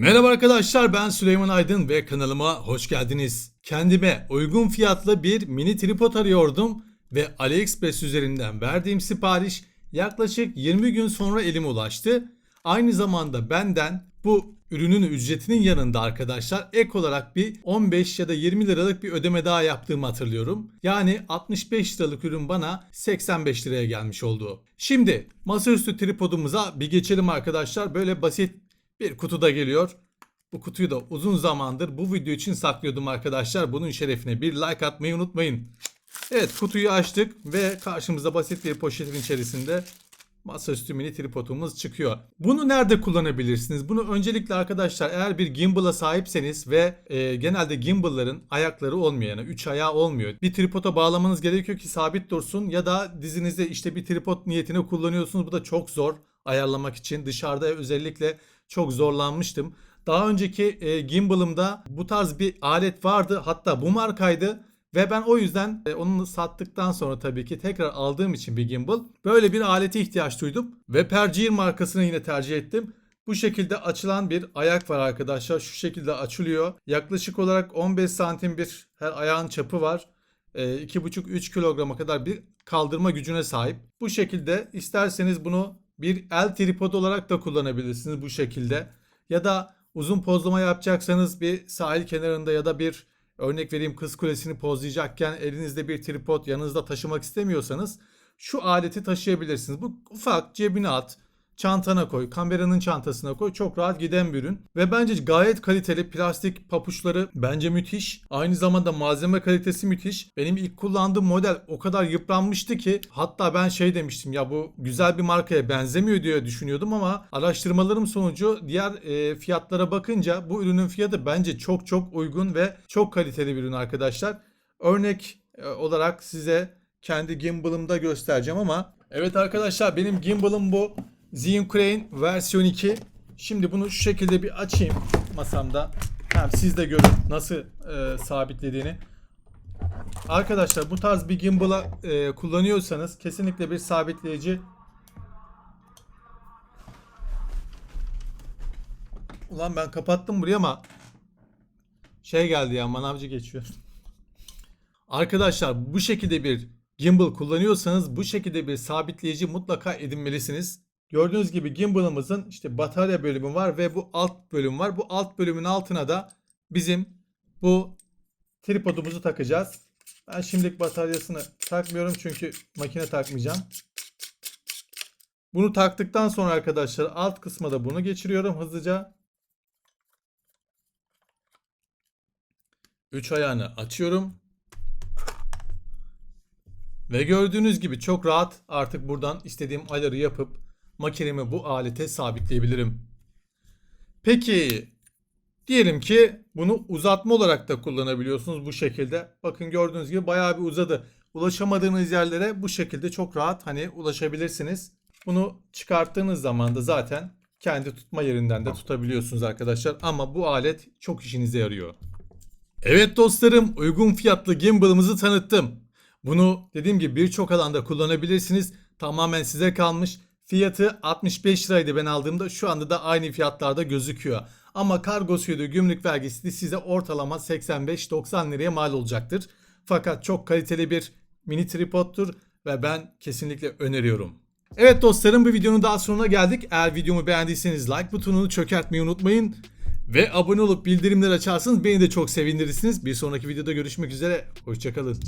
Merhaba arkadaşlar ben Süleyman Aydın ve kanalıma hoş geldiniz. Kendime uygun fiyatlı bir mini tripod arıyordum ve AliExpress üzerinden verdiğim sipariş yaklaşık 20 gün sonra elime ulaştı. Aynı zamanda benden bu ürünün ücretinin yanında arkadaşlar ek olarak bir 15 ya da 20 liralık bir ödeme daha yaptığımı hatırlıyorum. Yani 65 liralık ürün bana 85 liraya gelmiş oldu. Şimdi masaüstü tripodumuza bir geçelim arkadaşlar. Böyle basit bir kutuda geliyor. Bu kutuyu da uzun zamandır bu video için saklıyordum arkadaşlar. Bunun şerefine bir like atmayı unutmayın. Evet kutuyu açtık ve karşımıza basit bir poşetin içerisinde masaüstü mini tripodumuz çıkıyor. Bunu nerede kullanabilirsiniz? Bunu öncelikle arkadaşlar eğer bir gimbal'a sahipseniz ve e, genelde gimbal'ların ayakları olmuyor yani 3 ayağı olmuyor. Bir tripoda bağlamanız gerekiyor ki sabit dursun ya da dizinizde işte bir tripod niyetine kullanıyorsunuz. Bu da çok zor ayarlamak için. Dışarıda özellikle çok zorlanmıştım. Daha önceki e, gimbal'ımda bu tarz bir alet vardı. Hatta bu markaydı. Ve ben o yüzden e, onu sattıktan sonra tabii ki tekrar aldığım için bir gimbal böyle bir alete ihtiyaç duydum. Ve Pergear markasını yine tercih ettim. Bu şekilde açılan bir ayak var arkadaşlar. Şu şekilde açılıyor. Yaklaşık olarak 15 santim bir her ayağın çapı var. E, 2,5-3 kilograma kadar bir kaldırma gücüne sahip. Bu şekilde isterseniz bunu bir el tripod olarak da kullanabilirsiniz bu şekilde. Ya da uzun pozlama yapacaksanız bir sahil kenarında ya da bir örnek vereyim kız kulesini pozlayacakken elinizde bir tripod yanınızda taşımak istemiyorsanız şu aleti taşıyabilirsiniz. Bu ufak cebine at, çantana koy, kameranın çantasına koy. Çok rahat giden bir ürün. Ve bence gayet kaliteli plastik papuçları bence müthiş. Aynı zamanda malzeme kalitesi müthiş. Benim ilk kullandığım model o kadar yıpranmıştı ki hatta ben şey demiştim ya bu güzel bir markaya benzemiyor diye düşünüyordum ama araştırmalarım sonucu diğer e, fiyatlara bakınca bu ürünün fiyatı bence çok çok uygun ve çok kaliteli bir ürün arkadaşlar. Örnek e, olarak size kendi gimbal'ımda göstereceğim ama evet arkadaşlar benim gimbal'ım bu. Zhiyun Crane versiyon 2. Şimdi bunu şu şekilde bir açayım masamda. Hem siz de görün nasıl e, sabitlediğini. Arkadaşlar bu tarz bir gimbal'a e, kullanıyorsanız kesinlikle bir sabitleyici Ulan ben kapattım burayı ama şey geldi ya manavcı geçiyor. Arkadaşlar bu şekilde bir gimbal kullanıyorsanız bu şekilde bir sabitleyici mutlaka edinmelisiniz. Gördüğünüz gibi gimbal'ımızın işte batarya bölümü var ve bu alt bölüm var. Bu alt bölümün altına da bizim bu tripodumuzu takacağız. Ben şimdilik bataryasını takmıyorum çünkü makine takmayacağım. Bunu taktıktan sonra arkadaşlar alt kısma da bunu geçiriyorum hızlıca. 3 ayağını açıyorum. Ve gördüğünüz gibi çok rahat artık buradan istediğim ayarı yapıp makinemi bu alete sabitleyebilirim. Peki diyelim ki bunu uzatma olarak da kullanabiliyorsunuz bu şekilde. Bakın gördüğünüz gibi bayağı bir uzadı. Ulaşamadığınız yerlere bu şekilde çok rahat hani ulaşabilirsiniz. Bunu çıkarttığınız zaman da zaten kendi tutma yerinden de tutabiliyorsunuz arkadaşlar. Ama bu alet çok işinize yarıyor. Evet dostlarım uygun fiyatlı gimbal'ımızı tanıttım. Bunu dediğim gibi birçok alanda kullanabilirsiniz. Tamamen size kalmış. Fiyatı 65 liraydı ben aldığımda. Şu anda da aynı fiyatlarda gözüküyor. Ama kargosuydu, gümrük vergisi de size ortalama 85-90 liraya mal olacaktır. Fakat çok kaliteli bir mini tripodtur ve ben kesinlikle öneriyorum. Evet dostlarım bu videonun daha sonuna geldik. Eğer videomu beğendiyseniz like butonunu çökertmeyi unutmayın. Ve abone olup bildirimleri açarsanız beni de çok sevindirirsiniz. Bir sonraki videoda görüşmek üzere. Hoşçakalın.